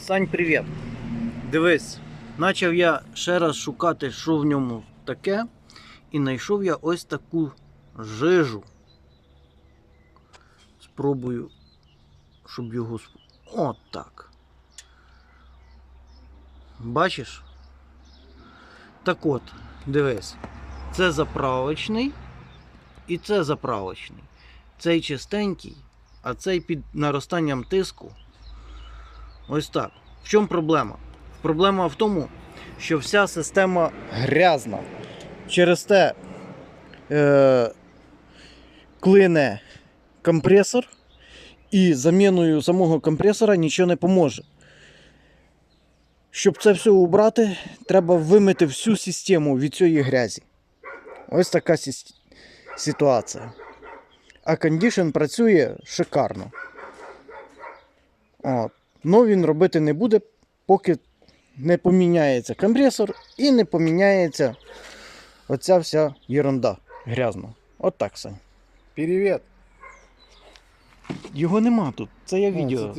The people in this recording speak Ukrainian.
Сань, привіт. Дивись, почав я ще раз шукати, що в ньому таке, і знайшов я ось таку жижу. Спробую, щоб його. От так. Бачиш? Так от, дивись, це заправочний і це заправочний. Цей чистенький, а цей під наростанням тиску. Ось так. В чому проблема? Проблема в тому, що вся система грязна. Через те е, клине компресор, і заміною самого компресора нічого не поможе. Щоб це все убрати, треба вимити всю систему від цієї грязі. Ось така ситуація. А кондішн працює шикарно. От. Ну він робити не буде, поки не поміняється компресор і не поміняється оця вся ерунда грязна. От так Сань. Привіт! Його нема тут. Це я А, відео.